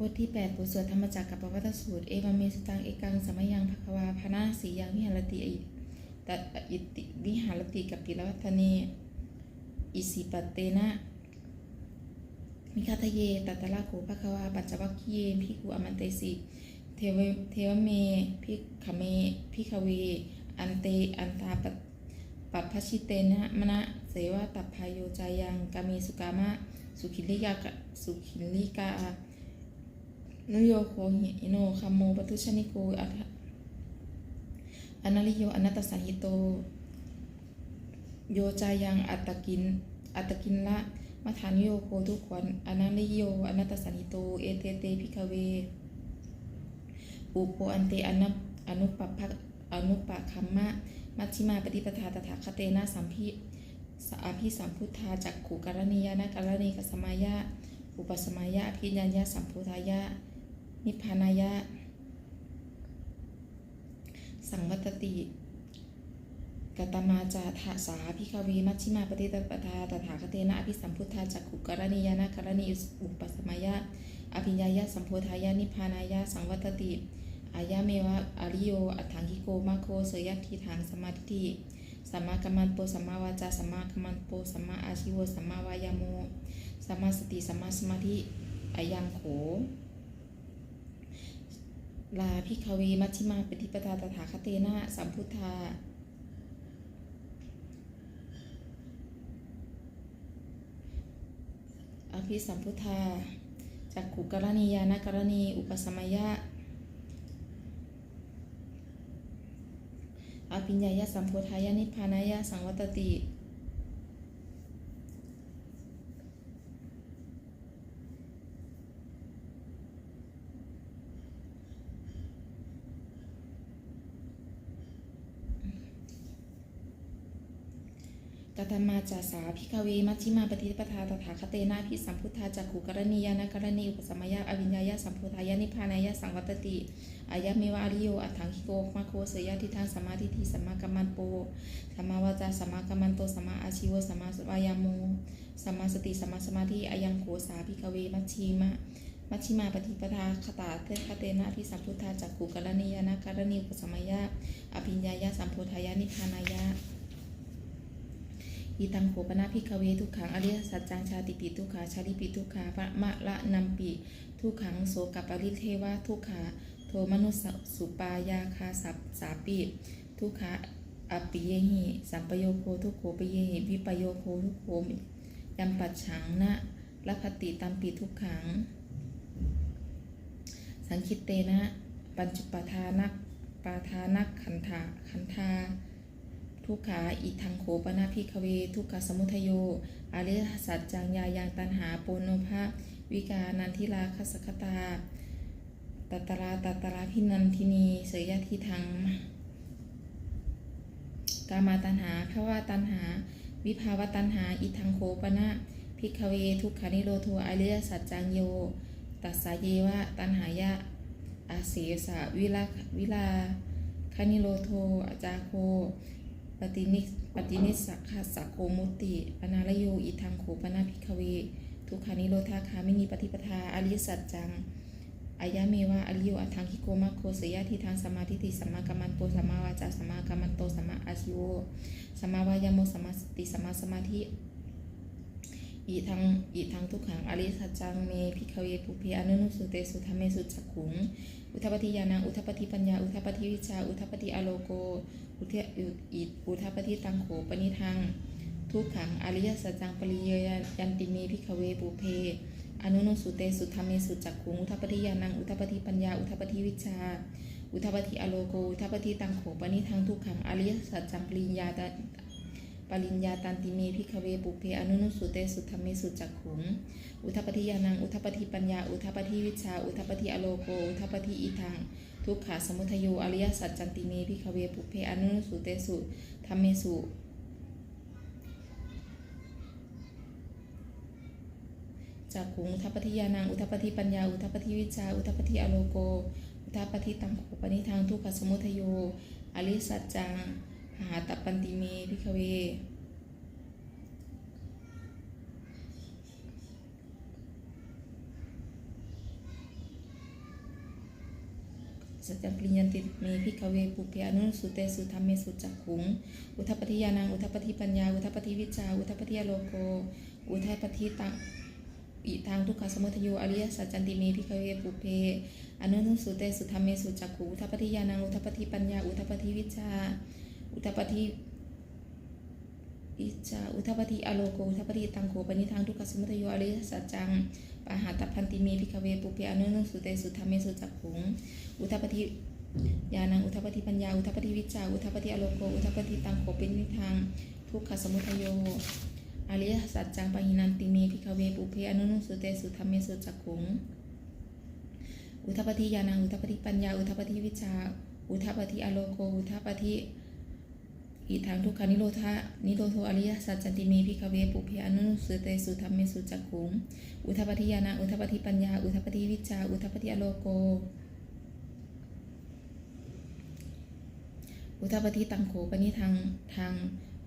บทที่ 8 บทสวดธรรมจักรกับปวัตสูตร เอวเมสตัง เอกังสมยังภควาพนาสียังวิหารติอิตตอิติวิหารติกับปิลวัฒเนอิสิปเตนะมิคาทะเยตัตตะละโขภควาปัจจวัคคีเยพิกุอมันเตสิเทวเทวเมพิขเมพิขเว อันเต อันตาปะปัปพชิเตนะมณะเสวะตัพพายโยจายังกามีสุกามะ สุขิลิกาสุขิลิกา นุโยโคหิโนคัมโมปตุชนิโกอัตอนาลิโยอนัตสังหิโต โยจายังอัตตกิน อัตตกินละมัทานโยโคทุกคนอนาลิโยอนัตสังหิโต เอเตเตพิกเวอุโปอันเตอนัอนุปปะอนุปะคัมมะ มัชฌิมาปฏิปทาตถาคเตนะสัมพิสาภิสัมพุทธาจักขุกรณียานะกรณีกัสมายะ อุปสมายะอภิญญาญาสัมพุทธายะ นิพพานายะ สังวัตติกตมาจาทาสาพิควีมัชฌิมาปฏิตปทาตถาคเตนะอภิสัมพุทธาจักขุกรณียานะกรณีอุปสมายะอภิญญายะสัมโพธายะนิพพานายะสังวัตติอายะเมวะอริโยอัฏฐังกิโกมาโคเสยทีทางสมาธิสัมมากัมมันโปสัมมาวาจาสัมมากัมมันโปสัมมาอาชิวสัมมาวายาโมสัมมาสติสัมมาสมาธิอายังโข ลาภิกขวีมัชฌิมาปฏิปทาตถาคเตนะสัมพุทธาอภิสัมพุทธาจักขุกรณียานกรณี อุปสมัยะอภิญญายสัมโพธายะนิพพานายะสังวัตติ กตมาจาสาพิกเวมัชฌิมาปฏิปทาตถาคเตนะพิสัมพุทธาจักขุกรณียานกรณีอุปสมยะอวิญญายะสัมโพธายะนิพานายะสังวัตติอายะเมวะอริโยอัฏฐังคิโกมาโคเสยทิทางสมมาทิฏฐิสัมมากัมมันโปสัมมาวาจาสัมมากัมมันโตสัมมาอาชีวสัมมาวายาโมสัมมาสติสัมมาสมาธิอายังโขสาพิกเวมัชฌิมามัชฌิมาปฏิปทาคตาเตคเตนะพิสัมพุทธาจักขุกรณียานกรณีอุปสมยะอภิญญายะสัมโพธายะนิพานายะ อีตังโขปนาพิกเวทุกขังอริยสัจจังชาติปิทุกขาชาลิปิทุกขาปะมะละนัมปิทุกขังโสกับปริเทวะทุกขาโทมนุสสุปายาคาสับสาปิทุกขาอปิเยหิสัมปโยโคทุกโขปเยหิวิปโยโคทุกโขยัมปัจฉังนะละคติตัมปิทุกขัง สังคิตเตนะ ปัญจุปทานักปาทานักขันธาขันธา ทุกขาอิทังโขปนาพิกเว ทุกขสมุทโยอริยสัจจังยายังตันหาโปโนภะวิกานันทิลาคสคตาตัตตราตัตตราพินันทินีเสยยะทิทังกามาตันหาภาวะตันหา วิภาวะตันหา อิทังโขปนะพิกเว ทุกขานิโรโทอริยสัจจังโย ตัสสาเยวะตันหายะอาเสสะวิลาวิลาคานิโรโทอาจาโค ปฏินิปฏินิสสะคาสะโกมุติอนาลโยอิทังโขปนาภิกขเว ทุกขานิโรธาคามินีปฏิปทาอริยสัจจังอายะเมวะอริโยอัทังคิโกมาโคเสยะทิทางสมาทิฏฐิสัมมากัมมันโตสัมมาวาจาสัมมากัมมันโตสัมมาอาชิโวสัมมาวายโมสัมมาสติสัมมาสมาธิอีทังอีทังทุกขังอริสัจจังเมภิกขเวปุเพอนุนุสุเตสุธรรมเมสุจักขุง อุทปฏิญาณังอุทปฏิปัญญา อุทปฏิวิชา อุทปฏิอโลโก อุเทอุอิอุทปฏิตังโขปนิทัง ทุกขังอริยสัจจังปริเยยันติเมพิกเวปุเพ อนุนุสุเตสุธรรมเมสุจักขุงอุทปฏิญาณังอุทปฏิปัญญา อุทปฏิวิชา อุทปฏิอโลโก อุทปฏิตังโขปนิทังทุกขังอริยสัจจังปริญญาต ปริญญาตันติเมพิกเวปุเพอนุนุสุเตสุธรรมเมสุจักขุง อุทปฏิญาณัง อุทปฏิปัญญา อุทปฏิวิชา อุทปฏิอโลโก อุทปฏิอิทัง ทุกขาสมุทโย อริยสัจจันติเมพิคเวปุเพอนุนุสุเตสุธรรมเมสุจากขุงอุทปฏิญาณัง อุทปฏิปัญญา อุทปฏิวิชา อุทปฏิอโลโก อุทปฏิตังโขปนิทางทุกขสมุทโย อริยสัจจัง หาตปันติเมพิคเว สัจจปริญญติเมพิกเวปุเพอนุสุเตสุธรรมเมสุจักขุง อุทปปฏิญาณัง อุทปปฏิปัญญา อุทปปฏิวิชา อุทปปฏิโลโก อุทปปฏิตังอิทางทุกขสมุทโยอริยสัจจันติเมพิกเวปุเพอนุสุเตสุธรรมเมสุจักขุงอุทปปฏิญาณัง อุทปปฏิปัญญา อุทปปฏิวิชา อุทปฏิอิจาอุทปฏิอโลโกอุทปฏิตังโขปนิทางทุกขสมุทโยอริยสัจจังปาหาตพันติเมพิกเวปุเพอนุนุสุเตสุธรรมเมสุจักขุงอุทปฏิญาณังอุทปฏิปัญญาอุทปฏิวิจาอุทปฏิอโลโกอุทปฏิตังโขเป็นนิทางทุกขสมุทโยอริยสัจจังปะหินันติเมพิกเวปุเพอนุนุสุเตสุธรรมเมสุจักขุงอุทปฏิญาณังอุทปฏิปัญญาอุทปฏิวิจาอุทปฏิอโลโกอุทปฏิ อิทางทุกขานิโรธานิโรโทอริยสัจจันติเมพิกเวปุเพอนุนุสุเตสุธรรมเมสุจักขุงอุทปปฏิญาณังอุทปปฏิปัญญา อุทปปฏิวิจา อุทปปฏิอโลโก อุทปปฏิตังโขปนิทางทาง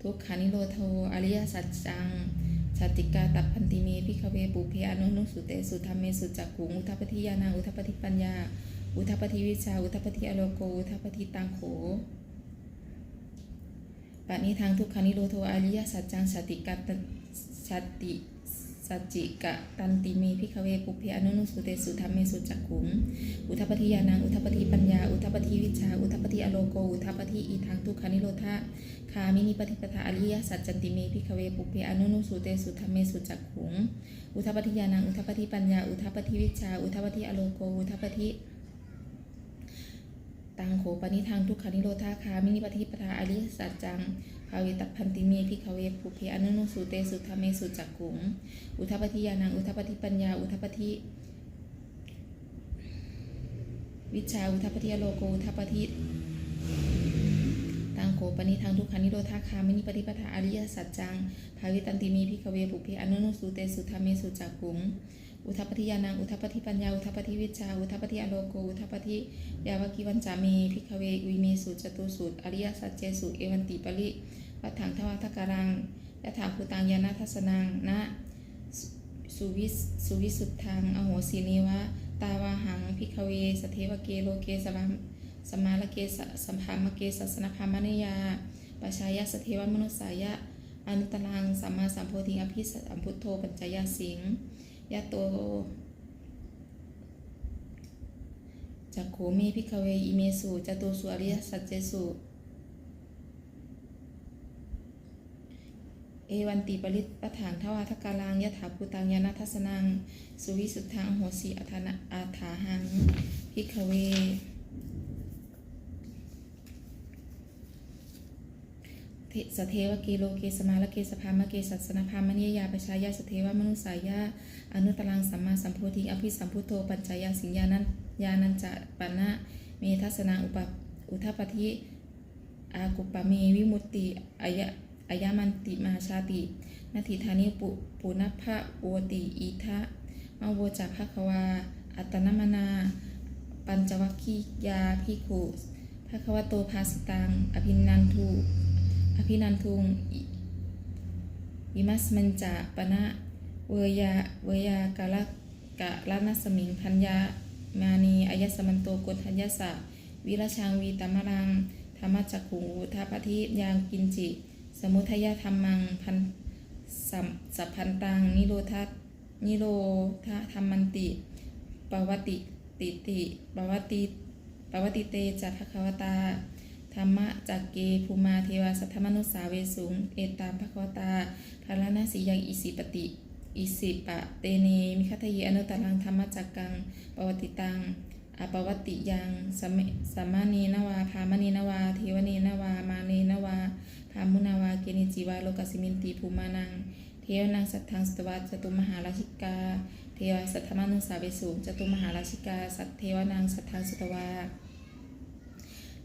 ทุกขานิโรโทอริยสัจจังชาติกาตัพันติเมพิกเวปุเพอนุนุสุเตสุธรรมเมสุจักขุงอุทปปฏิญาณังอุทปปฏิปัญญา อุทปปฏิวิชาอุทปปฏิอโลโก อุทปปฏิตังโข ปณิทางทุกขานิโรโทอริยสัจจังสติกัตสติสัจจิกะตันติเมพิคเวปุเพอนุนุสุเตสุธรรมเมสุจักขุงอุทัปฏิญาณังอุทัปฏิปัญญา อุทัปฏิวิชา อุทัปฏิอโลโก อุทัปฏิอีทางทุกขานิโรธาคามินิปฏิปทาอริยสัจจันติเมพิคเวปุเพอนุนุสุเตสุธรรมเมสุจักขุงอุทัปฏิญาณังอุทัปฏิปัญญา อุทัปฏิวิชา อุทัปฏิอโลโก อุทัปฏิ ตังโขปนิทางทุกขานิโรธาคามินิปฏิปทาอริยสัจจังภาวิตพันติเมพิขเวปุเพอนุนุสุเตสุธรรมเมสุจักขุงอุทปฏิญาณังอุทปฏิปัญญาอุทปฏิวิชาอุทปฏิอโลโกอุทปฏิตังโขปนิทางทุกขานิโรธาคามินิปฏิปทาอริยสัจจังภาวิตันติเมพิขเวปุเพอนุนุสุเตสุธรรมเมสุจักขุง อุทัปฏิญาณัง อุทัปฏิปัญญา อุทัปฏิวิชา อุทัปฏิอโลโก อุทัปฏิยาวกิวันจามีพิกเววิเมสุจตุสุอริยสัจเจสุเอวันติปริวัฏถังทวัตการังยะถาภูตังยานาทัสนังนะสุวิสุวิสุทธัง อโหสีนิวะ ตาวาหังพิกเว สเทวเกโลเกสมามสมาลเกสสัมภามเกสัสนภามนิยาปชายาสเทวมนุสายะอนุตรังสัมมาสัมโพธิอภิสัมพุทโธปัญจยาสิง ยะโตจักโขเมพิกเวอิเมสุจตุสุอริยสัจเจสุเอวันติปริตปะถางทวาทกาลังยะถาภูตังยานาทัสนัง สุวิสุทธังโหสีอัธนะอาถาหังพิกเว เท สเทวเกโลเกสมาลเกสภามะเกสัสนภามณียยาปชายาสเทวมนุสายาอนุตรังสัมมาสัมโพธิอภิสัมพุทโธปัญจายาสิงญานันยานันจะปนะเมทัสนาอุปอุทปฏิอากุปปะเมวิมุตติอายะอายามันติมาชาตินาทิธานิปุปุณพะโวติอีทะมาโวจักภควา อัตตนมนา ปัญจวัคคียาพิขุภควโตภาสิตัง อภินันทุ อภินันทุงอิมัสมันจะปนะเวยาเวยากาลกะลานัสมิงพัญญามานีอายสมันโตกฏทัญญาสะวิรชังวีตมรังธรรมจักขุงุทาปฏิยางกินจิ สมุทยธรรมังพันสัมสัพพันตังนิโรธานิโรธาธรรมันติปวติติติปวติปวติเตจัตภควตา ธรรมะจักเกภูมาเทวาสัทธมนุสาเวสุง เอตามภควตาภารณสียังอิสิปติ อิสิปะเตเน มิคัตเยอนุตตรังธรรมจักกังปวติตังอปวติยังสมสัมมานีนวาพามณีนวา เทวนีนวา มานีนวาพามุนาวา เกนิจิวา โลกสิมินติภูมานัง เทวนังสัทธังสตวัตจตุมหาราชิกา เทวสัทธมานุสาเวสุงจตุมหาราชิกา สัทเทวนังสัทธังสตวา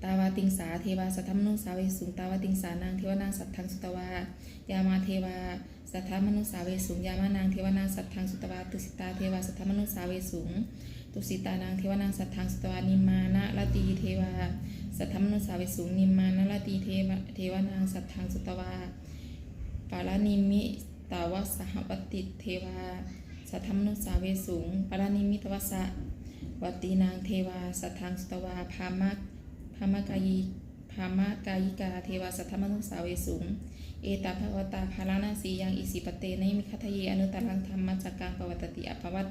ตาวาติงสาเทวาสัทธมนุสาเวสุงตาวาติงสานางเทวานางสัทธังสุตวายามาเทวาสัทธมนุสาเวสุงยามานางเทวานางสัทธังสุตวาตุสิตาเทวาสัทธมนุสาเวสุงตุสิตานางเทวานางสัทธังสุตวานิมานะละตีเทวาสัทธมนุสาเวสุงนิมานะละตีเทวเทวนางสัทธังสุตวาปารานิมิตาวสหปติเทวาสัทธมนุสาเวสุงปารานิมิตวสะวตตีนางเทวาสัทธังสตวาพามะ พามะกายีพามะกายิกาเทวาสัทธมนุสาเวสุงเอตาภวตาภาลานาสียังอิสิปเตนมิคัทเยอนุตตรังธรรมจักกังปวัตติอภวัต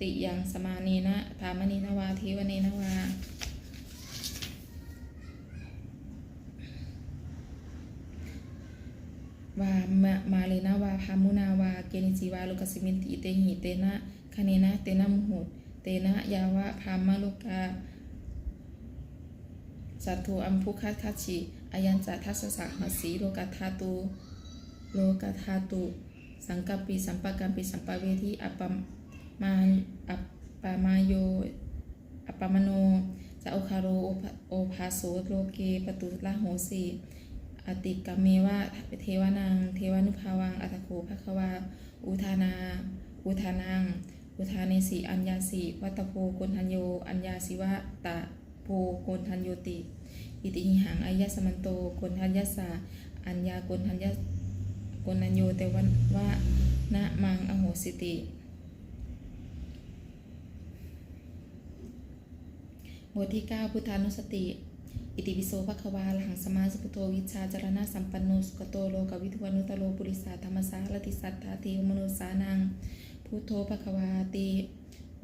ติยังสมาเนนะพามณีนวาเทวเนนวาวามามาเลนะวาพามุนาวา เกนิจีวาโลกสิมินติเตหิเตนะคเนนะ เตนะมุหุเตนะ ยาวะพามาโลกา สัตถุอัมพุคัตคัชิอายัญจะทัสสะหสีโลกัทธาตุโลกัทธาตุ สังกปปิสัมปกัมปิสัมปเวทิอัปปมาอัปปามาโย อัปปมโนจะโอคาโรโอภะโอภาโสโลเกปตุละโหสีอติกเมวะเทวานังเทวานุภาวังอัตโขภควา อุทานา อุทานัง อุทาเนสีอัญญาสีวัตโพโกนทันโย อัญญาสิวะตะ โพโกนทันโยติ อิติหิหังอายะสมันโตโกนทันยัสสะอัญญาโกนทันยะโกนันโยเตวันวะนะมังอโหสิติบทที่ 9 พุทธานุสติ อิติปิโสภควาหลังสมาสุปโตวิชาจารณะสัมปันโนสุกโตโลกวิทวานุตโลปุริสาธรรมสารติสัทธาติวมนุสานังพุทโธภควาติ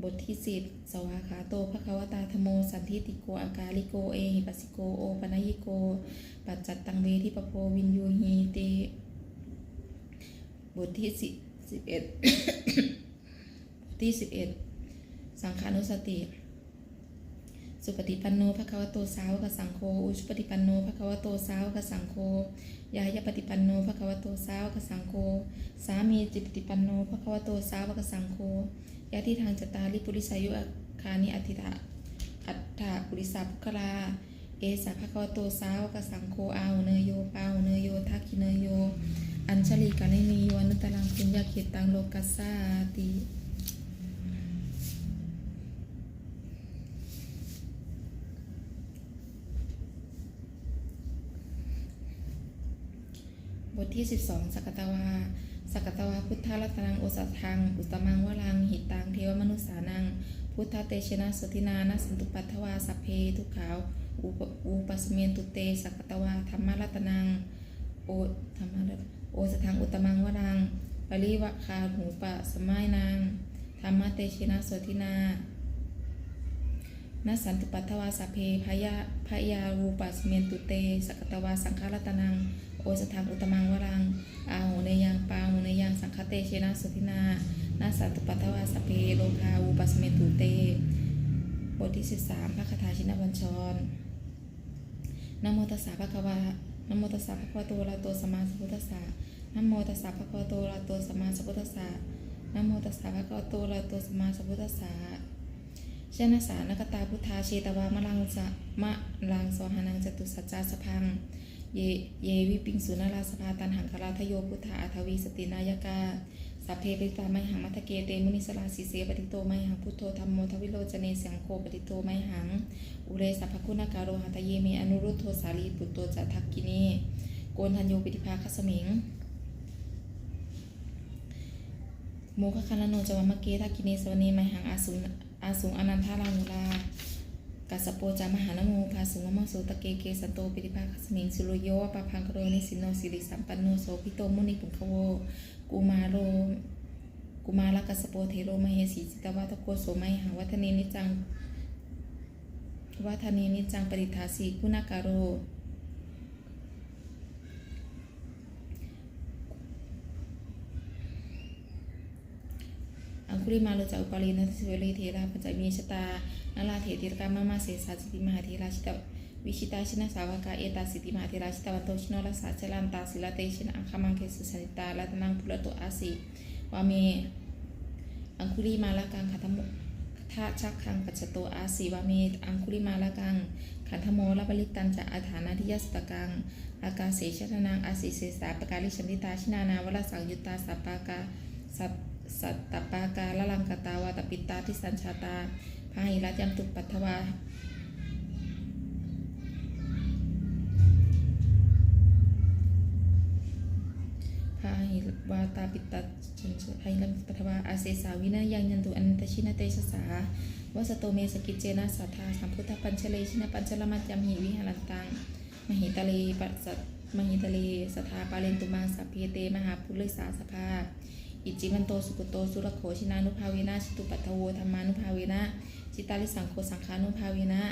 บทที่สิบสวาขาโตภควตาธโม สันทิติโกอากาลิโก เอหิปัสสิโก โอปนยิโก ปัจจัตตังเวทิปโพวินยูหีติบทที่สิบสิบเอ็ดบทที่สิบเอ็ดสังขานุสติ สุปฏิปันโนภะควโตสาวกสังโฆ อุชุปฏิปันโนภะควโตสาวกสังโฆ ยายาปฏิปันโนภะควโตสาวกสังโฆ สามีจิปฏิปันโนภะควโตสาวกสังโฆ ยะที่ทางจตาริปุริสายุอาคานิอธิตะอัฏฐปุริสาภุคลา เอสาภะคะวโตสาวกสังโฆอาเนยโยเปาเนยโยทักขิเนยโย อัญชลีกานินิโยนุตตรังปุญญาเขตังโลกัสสาติบทที่ 12สกตวา สกตวาพุทธรัตนังโอสัตทัง อุตมังวลัง หิตัง เทวมนุษสานัง พุทธเตชนะสุทินานะสันตุปัทวาสัพเพทุกขาวอุปอุปสเมนตุเตสกตวาธรรมรัตนัง โอธรรมรัตโอสัททังอุตมังวลังปริวะคาหูปะสมัยนางธรรมเตชนะสุทินานสันตุปัทวาสัพเพพยาพยารูปัสเมนตุเตสกตวาสังฆรัตนัง อสถังอุตมังวรัง อาหูเนยังปาหูเนยังสังคเตเชนะสุทินานาสัตตุปัทถวาสพเพโลคาวูปัสเมตุเต บทที่ 13พระคาถาชินบัญชรนโมตัสสะภะคะวะนโมตัสสะภะคะวะโตอะระหะโตสัมมาสัมพุทธัสสะนโมตัสสะภะคะวะโตอะระหะโตสัมมาสัมพุทธัสสะนโมตัสสะภะคะวะโตอะระหะโตสัมมาสัมพุทธัสสะชนะสานกตาพุทธาเชตวามะลังสะมะลังสหานังจตุสัจจาสพัง เยเยวิปิงสุนาราสภาตันหังคลาทโยพุทธาอัทวีสตินายกาสัพเพปิตาไมหังมัทเกเตมุนิสลาสีเสปฏิโตไมหังพุทโธธรรมโมทวิโลจเนเสียงโคปฏิโตไมหัง อุเรสัพพคุณาการโรหัตเยเมอนุรุตโทสาลีปุตโตจัทักกินีโกนทันโยปิติภาคสมิงโมคคันโนจวามะเกทักกินีสวนีไมหังอาสุนอาสุงอนันทารามุลา กัสโปจามหานโมภาสุงมะโสตะเกเกสันโตปิติภาคสมิงสุโรโยปะพังโรนิสินโนสิริสัมปันโนโสพิโตมุนิปุงคโวกุมาโรกุมาลกัสโปเทโรมเหสีจิตวัตโกโสไมหาวัฒเนนิจังวัฒเนนิจังปริทาสีคุณาการโร คุริมาโลจะอุปาลีนัสเวลีเทราปัจจมีชตานาลาเถติรกามามาเสสาสิติมหาเทราชิตวิชิตาชินาสาวกาเอตาสิติมหาเทราชิตวันโตชโนรสสาจลันตาศิลาเตชินอังคามังเคสุสันิตาลัตนังพุระโตอาสิวาเมอังคุริมาลกังขันธโมทาชักคังปัจจโตอาสีวาเมอังคุริมาลกังขันธโมลบลิตันจะอาฐานาทิยสตกัง อากาเสชนะนังอาศิเสสาปการิชันติตาชินานาวรสังยุตตาสัปปากาสัป สัตตปากาละลังกตาวาตปิตาทิสัญชาตาพาหิรัตยังตุปัทวาพาหิวาตาปิตาชนพาหิรัตปัทวาอาเสสาวินายังยันตุอนันตชินาเตชะสาวสโตเมสกิจเจนะสัทธาสัมพุทธปัญชเลชินะปัญชลมัจยมหิวิหารันตังมหิตะเลปัสสมหิตะเลสถาปาเลนตุมังสัพเพเตมหาพุทธสาสภา อิจิมันโตสุกุโตสุรโขชินานุภาเวนะชิตุปัตโวธรรมานุภาเวนะจิตาลิสังโฆสังขานุภาเวนะ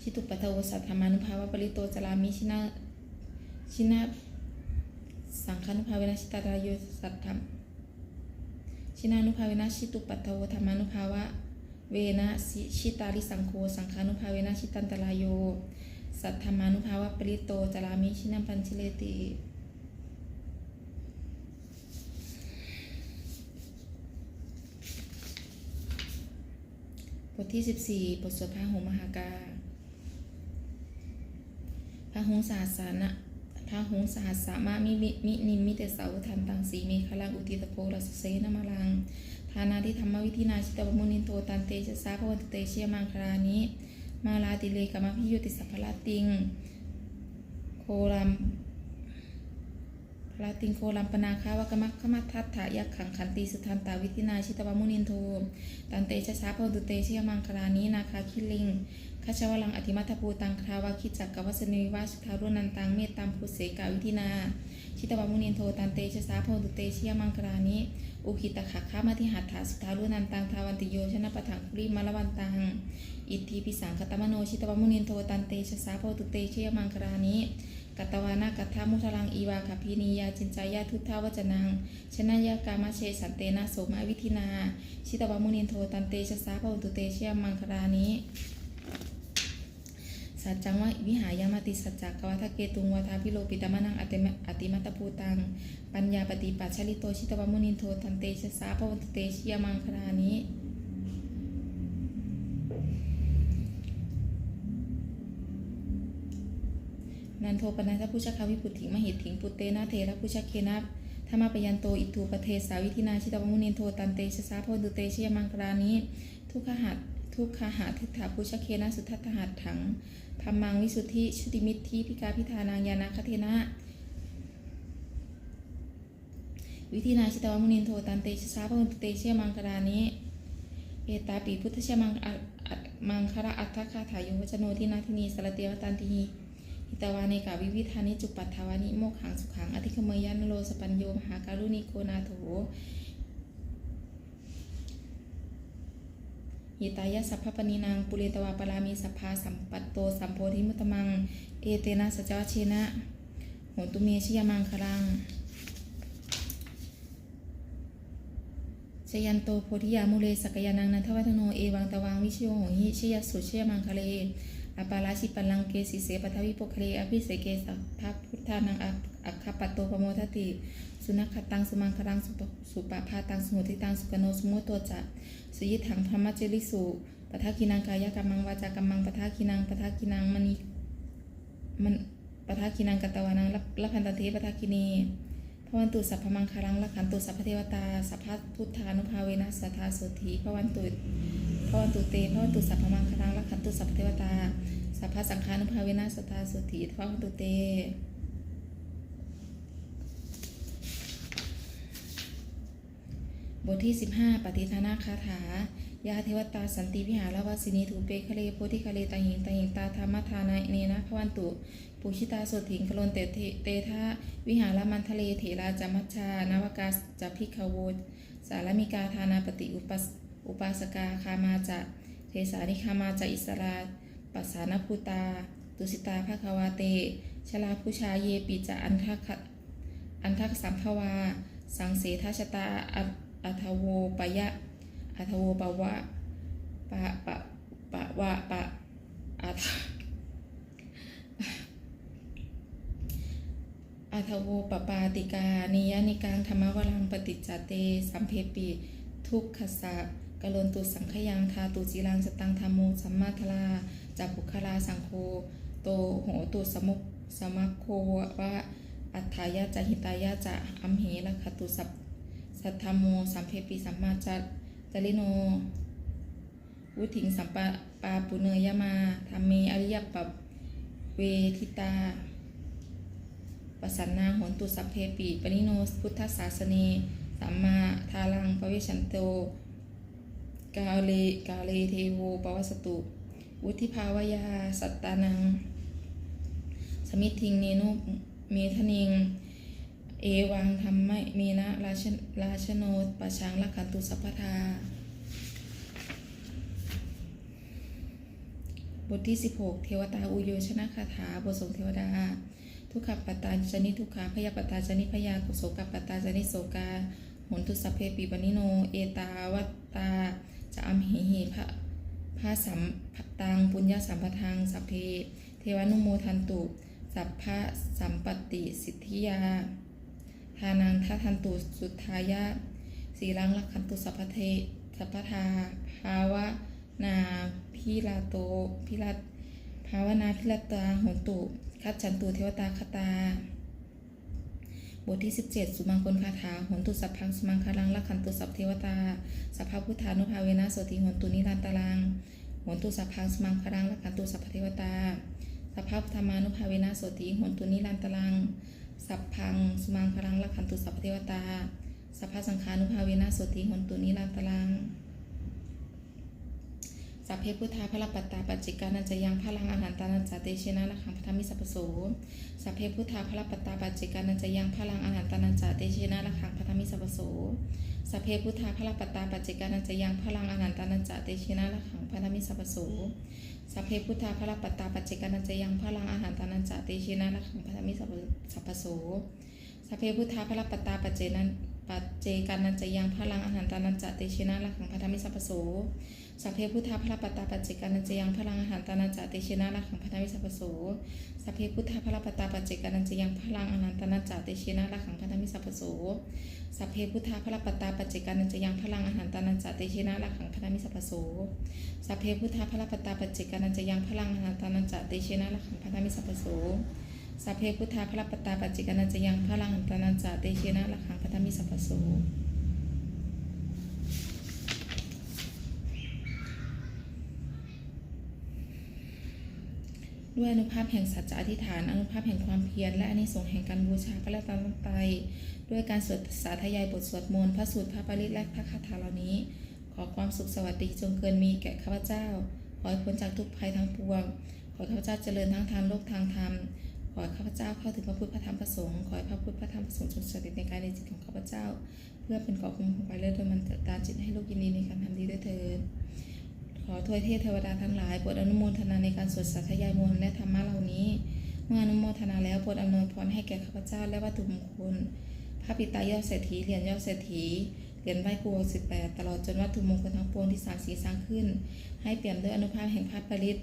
ชิตุปัตโวสัทธรรมานุภาวะปริโตจลามิชินาชินาสังขานุภาเวนะชิตารายุสัทธรรมชินานุภาเวนะชิตุปัตโวธรรมานุภาวะเวนะชิตาริสังโฆสังขานุภาเวนะชิตันตรายโยสัทธรรมานุภาวะปริโตจารามิชินัมปัญชเลติ บ ทที่ 14 บทสวดพระหงมหากา พระหงสาสานะพระหงสหัสสามะมิมิมินิมิเตสาวทันตังสีเมฆลังอุติตโพรัสเสนมาลังทานาทิธรรมวิธินาชิตวมุนินโทตันเตชะสาพวันตุเตเชียมังครานิมาลาติเลกามพิยุติสัพพลาติง โครัม ลาติงโครัมปนาคาวกมัคขมัทัตถะยักขังขันติสุทันตาวิธินา ชิตวมุนินโทตันเตชะสาพตุเตเชียมังครานินาคาคิลิงคาชวลังอธิมัตถภูตังคราวาคิจักกวัสนิวิวาสุทารุนันตังเมตตัมพุเสกาวิธินาชิตวมุนินโทตันเตชะสาพตุเตเชียมังครานิอุคิตะขะข้ามาที่หัตถาสุทารุนันตังทาวันติโยชนะปะถังคุริมาลวันตังอิทธิปิสังคตมโนชิตวมุนินโทตันเตชะสาโพตุเตเชยมังครานิ กัตวานากัตถามุทลังอีวาคพินียาจินจายาทุทธาวจนัง ชนะยากามาเชสันเตนะโสมาวิธินา ชิตวมุนินโทตันเตชะสาโพตุเตเชยมังครานิสัจจังวะวิหายามาติสัจจกวัฏเกตุงวัฏาพิโลปิตามนังอติมอติมัตตภูตัง ปัญญาปฏิปัชชลิโตชิตวมุนินโทตันเตชะสาโพตุเตเชยมังครานิ นันโทปนันทผู้ชักคาวิปุถิมหิตถิงปุเตนะเทระผู้ชักเคนะธรรมปยันโตอิทูปเทสาวิธินาชิตวมุนินโทตันเตชะสาโพดุเตชยมังครานิทุกขหัตทุกขหาทิฏฐาผู้ชักเคนะสุทัตถหัตถังธรรมังวิสุทธิชุติมิตรทิพิกาพิธานางยานาคเทนะวิธีนาชิตวมุนินโทตันเตชะสาโพดุเตชยมังครานิเอตาปีพุทธชมังมังคาระอัตถคาถายโยวจโนทินาทินีสรเตวตันติ หิหิตวาเนกาวิวิธานิจุปัฏฐาวานิโมกขังสุขังอธิคเมยันโลสปัญโยมหาการุณิโกนาโถหิตายะสัพพปณีนางปุเรตวาปรามีสัพพาสัมปัตโตสัมโพธิมุตมัง เอเตนะสัจวเชนะโหตุเมชยมังคลังชยันโตโพธิยามุเลสกยานังนันทวัฒโนเอวังตวังวิชโยโหหิชยสุชยมังคะเล อปาราชิปัลลังเกสิเสปทวิปคเลอภิเสเกสัพพะพุทธานังอัคคปัตโตปโมทติ สุนัขตังสุมังคลังสุปสุปาพาตังสมุทิตังสุกโนสุโมโตจะสุยิถังธรรมเจริสุปทาคินังกายกรรมังวาจากรรมังปทาคินังปทาคินังมณีมันปทาคินังกัตวานังละพันตเทปทาคินีพวันตุสัพพมังคารังลักขันตุสัพพเทวตาสัพพพุทธานุภาเวนัสสัทธาโสธีพวันตุ พระวันตุเตพระวันตุสัพพมังคารังลักขันตุสัพเทวตา สัพพสังฆานุภาเวนัสสัทธาโสธีพระวันตุเตบทที่ 15 ปฏิทานาคาถา ยาเทวตาสันติวิหารวาสินีถูเปคะเลโพธิคะเลตาหิงตาหิงตาธรรมทานาเนนะพระวันตุปุชิตาสดถิงคลนเตเทเตทะวิหารมันทะเลเถราจามัชชานวกาจพิกขโวสารมิกาธานาปฏิอุปส อุปาสกาคามาจะเทสานิคามาจะอิสราปัสสานภูตา ตุสิตาภควาเต ชลาผู้ชาเยปิจะอันทักอันทักสัมภวา สังเสทชตาอัทโวปยะอัทโวปวะปะปะปะวะปะอัทอาทโวปปาติกานิยานิกังธรรมวรังปฏิจจเต สัมเพปิ ทุกขสะ กะลนตุสังขยังทาตุจิรังสตังธรรมโมสัมมาทลาจับุคลาสังโฆโตโหตุสมุกสมัคโควะอัฏฐายะจะหิตายะจะอัมเหละคตุสัพสัทธรรมโมสัมเพปิสัมมาจัจริโน วุถิงสัมปะปาปุเนยมาธรรมเมอริยปปเวทิตาปสันนาหนตุสัพเพปิปนิโน พุทธศาสเนสัมมาทารังปวิชันโต กาเลกาเลเทโวปวัสตุ วุธิภาวยา สัตตานัง สมิทิงเนโนเมทนิง เอวังธรรมะเมนะราชราชโนปะชังลักขันตุสัพพทา บทที่ 16 เทวตาอุโยชนะคาถา บทสงเทวดา ทุกขปตตาจนิทุกขาพยาปตาจนิพยากุโสกปตาจนิโสกา หนตุสัพเพปิปนิโน เอตาวัตตาจะอัมหิหิพระพระสัมตังปุญญาสัมปทังสัพเพ เทวนุโมทันตุสัพพะสัมปติสิทธิยา ทานังทัทันตุสุทายะสีรังลักขันตุสัพเทสัพทาภาวะนาพิลาโตพิลาภาวนาพิลาตาหนตุคัจฉันตุเทวตาคตา บทที่ 17 สุมังคลคาถาหนตุสัพพังสุมังคารังลักขันตุสัพเทวตาสัพพพุทธานุภาเวนะโสติหนตุนิรันตารังหนตุสัพพังสุมังคารังลักขันตุสัพพเทวตาสัพพพุทธามานุภาเวนะโสติหนตุนิรันตารังสัพพังสุมังคารังลักขันตุสัพพเทวตาสัพพสังฆานุภาเวนะโสติหนตุนิรันตารัง สัพเพพุทธาพระปัตตาปัจจิกานันจะยังพลังอาหารตานันจเตเชนะละขังพัทธมิสัพโสสัพเพพุทธาพระปัตตาปัจจิกานันจะยังพลังอาหารตานันจเตเชนะละขังพัทธมิสัพโสสัพเพพุทธาพระปัตตาปัจจิกานันจะยังพลังอาหารตานันจเตเชนะละขังพัทธมิสัพโสสัพเพพุทธาพระปัตตาปัจจิกานันจะยังพลังอาหารตานันจเตเชนะละขังพัทธมิสัพพสัพพโสสัพเพพุทธาพระปัตตาปัจเจนันปัจเจกานันจะยังพลังอาหารตานันจเตเชนะละขังพัทธมิสัพโส สัพเพพุทธาพระปตาปัจเจกานันจะยังพลังอาหารตานันจาเตเชนะละขังพัทธมิสัพพโสสัพเพพุทธาพระปตาปัจเจกานันจะยังพลังอาหารตานันจาเตเชนะละขังพัทธมิสัพพโสสัพเพพุทธาพระปตาปัจเจกานันจะยังพลังอาหารตานันจาเตเชนะละขังพัทธมิสัพพโสสัพเพพุทธาพระปตาปัจเจกานันจะยังพลังอาหารตานันจาเตเชนะละขังพัทธมิสัพพโสสัพเพพุทธาพระปตาปัจเจกานันจะยังพลังอาหารตานันจาเตเชนะละขังพัทธมิสัพพโส ด้วยอนุภาพแห่งสัจจะอธิษฐาน อนุภาพแห่งความเพียรและอานิสงส์แห่งการบูชาพระรัตนตรัยด้วยการสวดสาธยายบทสวดมนต์พระสูตรพระปริตและพระคาถาเหล่านี้ ขอความสุขสวัสดีจงเกินมีแก่ข้าพเจ้า ขอให้พ้นจากทุกภัยทั้งปวง ขอข้าพเจ้าเจริญทั้งทางโลกทางธรรม ขอข้าพเจ้าเข้าถึงพระพุทธพระธรรมพระสงฆ์ขอให้พระพุทธพระธรรมพระสงฆ์จงสถิตในกายในจิตของข้าพเจ้า เพื่อเป็นเกาะคุ้มครองไปเลิศโดยมันตาจิตให้ลูกยินดีในการทำดีด้วยเถิด ขอทวยเทพเทวดาทั้งหลายโปรดอนุโมทนาในการสวดสัทยายมนและธรรมะเหล่านี้ เมื่ออนุโมทนาแล้วโปรดอำนวยพรให้แก่ข้าพเจ้าและวัตถุมงคลพระปิตายอดเศรษฐีเหรียญยอดเศรษฐีเหรียญไหว้ครูสิบแปดตลอดจนวัตถุมงคลทั้งปวงที่สางสีสร้างขึ้น ให้เปลี่ยมด้วยอนุภาพแห่งพระปริต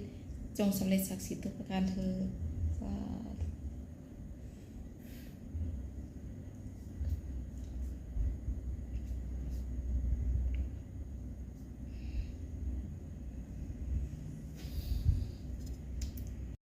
จงสำเร็จศักดิ์สิทธิ์ทุกประการเธอ